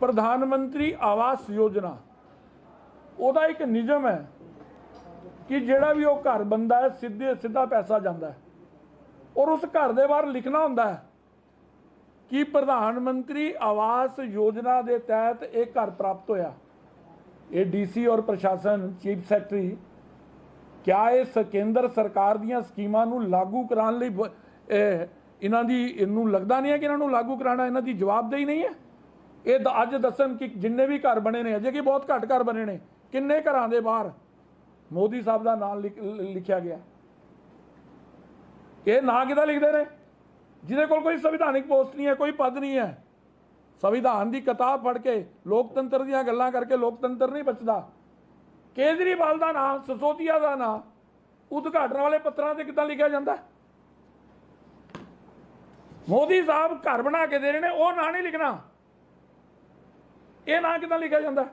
ਪ੍ਰਧਾਨ ਮੰਤਰੀ ਆਵਾਸ ਯੋਜਨਾ। ਉਹਦਾ ਇੱਕ ਨਿਯਮ ਹੈ ਕਿ ਜਿਹੜਾ ਵੀ ਉਹ ਘਰ ਬੰਦਾ ਹੈ, ਸਿੱਧੇ ਸਿੱਧਾ ਪੈਸਾ ਜਾਂਦਾ ਹੈ। ਔਰ ਉਸ ਘਰ ਦੇ ਬਾਹਰ ਲਿਖਣਾ ਹੁੰਦਾ ਹੈ ਕਿ ਪ੍ਰਧਾਨ ਮੰਤਰੀ ਆਵਾਸ ਯੋਜਨਾ ਦੇ ਤਹਿਤ ਇਹ ਘਰ ਪ੍ਰਾਪਤ ਹੋਇਆ। ਇਹ ਡੀਸੀ ਔਰ ਪ੍ਰਸ਼ਾਸਨ, ਚੀਫ ਸੈਕਟਰੀ, ਕਿਆ ਇਹ ਕੇਂਦਰ ਸਰਕਾਰ ਦੀਆਂ ਸਕੀਮਾਂ ਨੂੰ ਲਾਗੂ ਕਰਾਉਣ ਲਈ ਇਹਨਾਂ ਦੀ, ਇਹਨੂੰ ਲੱਗਦਾ ਨਹੀਂ ਹੈ ਕਿ ਇਹਨਾਂ ਨੂੰ ਲਾਗੂ ਕਰਾਉਣਾ, ਇਹਨਾਂ ਦੀ ਜਵਾਬਦੇਹੀ ਨਹੀਂ ਹੈ? ਇਹ ਅੱਜ ਦੱਸਣ ਕਿ ਜਿੰਨੇ ਵੀ ਘਰ ਬਣੇ ਨੇ, ਅਜੇ ਕਿ ਬਹੁਤ ਘੱਟ ਘਰ ਬਣੇ ਨੇ? ਕਿੰਨੇ ਘਰਾਂ ਦੇ ਬਾਹਰ ਮੋਦੀ ਸਾਹਿਬ ਦਾ ਨਾਮ ਲਿਖ- ਲਿਖਿਆ ਗਿਆ? ਇਹ ਨਾਂ ਕਿਹਦਾ ਲਿਖਦੇ ਨੇ? ਜਿਹਦੇ ਕੋਲ ਕੋਈ ਸੰਵਿਧਾਨਿਕ ਪੋਸਟ ਨਹੀਂ ਹੈ, ਕੋਈ ਪਦ ਨਹੀਂ ਹੈ। ਸੰਵਿਧਾਨ ਦੀ ਕਿਤਾਬ ਪੜ੍ਹ ਕੇ ਲੋਕਤੰਤਰ ਦੀਆਂ ਗੱਲਾਂ ਕਰਕੇ ਲੋਕਤੰਤਰ ਨਹੀਂ ਬਚਦਾ। ਕੇਜਰੀਵਾਲ ਦਾ ਨਾਮ ਸਸੋਦੀਆ ਦਾ ਨਾਮ ਉਦਘਾਟਨ ਵਾਲੇ ਪੱਤਰਾਂ ਤੇ ਕਿੱਦਾਂ ਲਿਖਿਆ ਜਾਂਦਾ? ਮੋਦੀ ਸਾਹਿਬ ਘਰ ਬਣਾ ਕੇ ਦੇ ਰਹੇ ਨੇ, ਉਹ ਨਾਂ ਨਹੀਂ ਲਿਖਣਾ। ਇਹ ਨਾਂ ਕਿੱਦਾਂ ਲਿਖਿਆ ਜਾਂਦਾ?